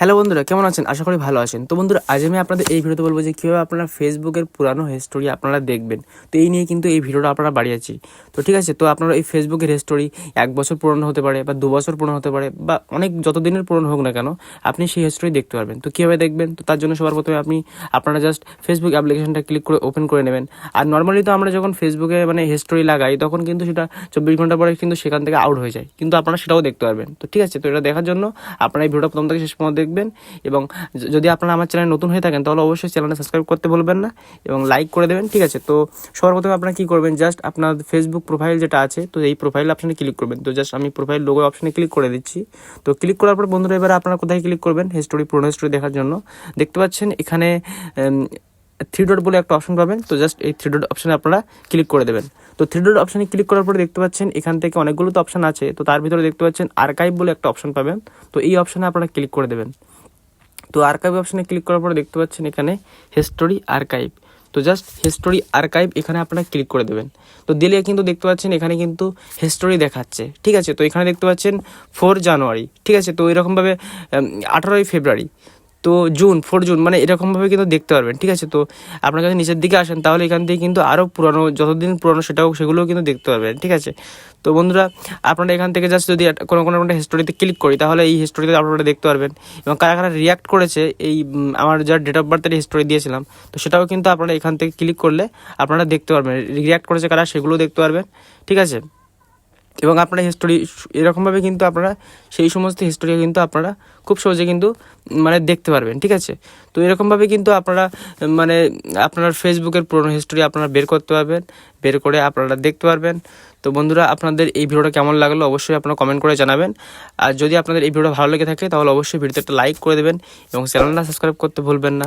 Hello বন্ধুরা, কেমন আছেন? আশা করি ভালো আছেন। তো বন্ধুরা, আজ আমি আপনাদের এই ভিডিওতে বলব যে কীভাবে আপনারা ফেসবুকের পুরানো হিস্টোরি আপনারা দেখবেন। তো এই নিয়ে কিন্তু এই ভিডিওটা আপনারা বাড়িয়েছি তো ঠিক আছে, তো আপনারা এই ফেসবুকের হিস্টোরি এক বছর পুরনো হতে পারে বা দু বছর পুরনো হতে পারে বা অনেক যত দিনের পুরনো হোক না কেন, আপনি সেই হিস্টোরি দেখতে পারবেন। তো কীভাবে দেখবেন? তো তার জন্য সবার প্রথমে আপনি আপনারা জাস্ট ফেসবুক অ্যাপ্লিকেশনটা ক্লিক করে ওপেন করে নেবেন। আর নর্মালি তো আমরা যখন ফেসবুকে মানে হিস্টোরি লাগাই, তখন কিন্তু সেটা চব্বিশ ঘণ্টা পরে কিন্তু সেখান থেকে আউট হয়ে যায়। কিন্তু আপনারা সেটাও দেখতে পারবেন। তো ঠিক আছে, তো এটা দেখার জন্য আপনারা এই ভিডিওটা প্রথম থেকে শেষ পর্যন্ত দেখবেন এবং যদি আপনারা আমার চ্যানেল নতুন হয়ে থাকেন তাহলে অবশ্যই চ্যানেলটা সাবস্ক্রাইব করতে বলবেন না এবং লাইক করে দেবেন, ঠিক আছে? তো সবার প্রথমে আপনারা কী করবেন, জাস্ট আপনার ফেসবুক প্রোফাইল যেটা আছে, তো এই প্রোফাইল অপশানে ক্লিক করবেন। তো জাস্ট আমি প্রোফাইল লোগো অপশানে ক্লিক করে দিচ্ছি। তো ক্লিক করার পর বন্ধুরা, এবার আপনারা কোথায় ক্লিক করবেন? হিস্টোরি পুরোনো হিস্টোরি দেখার জন্য। দেখতে পাচ্ছেন এখানে থ্রি ডট বলে একটা অপশন পাবেন, তো জাস্ট এই থ্রি ডট অপশানে আপনারা ক্লিক করে দেবেন। তো থ্রি ডট অপশানে ক্লিক করার পরে দেখতে পাচ্ছেন এখান থেকে অনেকগুলো তো অপশান আছে, তো তার ভিতরে দেখতে পাচ্ছেন আর্কাইভ বলে একটা অপশন পাবেন, তো এই অপশানে আপনারা ক্লিক করে দেবেন। তো আর্কাইভ অপশানে ক্লিক করার পরে দেখতে পাচ্ছেন এখানে হিস্টোরি আর্কাইভ তো জাস্ট হিস্টোরি আর্কাইভ এখানে আপনারা ক্লিক করে দেবেন। তো দিলে কিন্তু দেখতে পাচ্ছেন এখানে কিন্তু হিস্টোরি দেখাচ্ছে, ঠিক আছে? তো এখানে দেখতে পাচ্ছেন ফোর জানুয়ারি ঠিক আছে? তো এরকমভাবে আঠারোই ফেব্রুয়ারি তো জুন ফোর জুন মানে এরকমভাবে কিন্তু দেখতে পারবেন, ঠিক আছে? তো আপনার কাছে নিচের দিকে আসেন, তাহলে এখান থেকে কিন্তু আরও পুরনো, যতদিন পুরনো সেটাও সেগুলোও কিন্তু দেখতে পারবেন, ঠিক আছে? তো বন্ধুরা, আপনারা এখান থেকে জাস্ট যদি কোনো কোনো একটা হিস্টোরিতে ক্লিক করি, তাহলে এই হিস্টোরিতে আপনারা দেখতে পারবেন। এবং কারা কারা রিয়াক্ট করেছে, এই আমার যা ডেট অফ বার্থের হিস্টোরি দিয়েছিলাম, তো সেটাও কিন্তু আপনারা এখান থেকে ক্লিক করলে আপনারা দেখতে পারবেন। রিয়াক্ট করেছে কারা সেগুলোও দেখতে পারবেন, ঠিক আছে? এবং আপনারা হিস্টোরি এরকমভাবে কিন্তু আপনারা সেই সমস্ত হিস্টোরি কিন্তু আপনারা খুব সহজে কিন্তু মানে দেখতে পারবেন, ঠিক আছে? তো এরকমভাবে কিন্তু আপনারা মানে আপনার ফেসবুকের পুরনো হিস্টোরি আপনারা বের করতে পারবেন, বের করে আপনারা দেখতে পারবেন। তো বন্ধুরা, আপনাদের এই ভিডিওটা কেমন লাগল অবশ্যই আপনারা কমেন্ট করে জানাবেন। আর যদি আপনাদের এই ভিডিওটা ভালো লেগে থাকে তাহলে অবশ্যই ভিডিওতে একটা লাইক করে দেবেন এবং চ্যানেলটা সাবস্ক্রাইব করতে ভুলবেন না।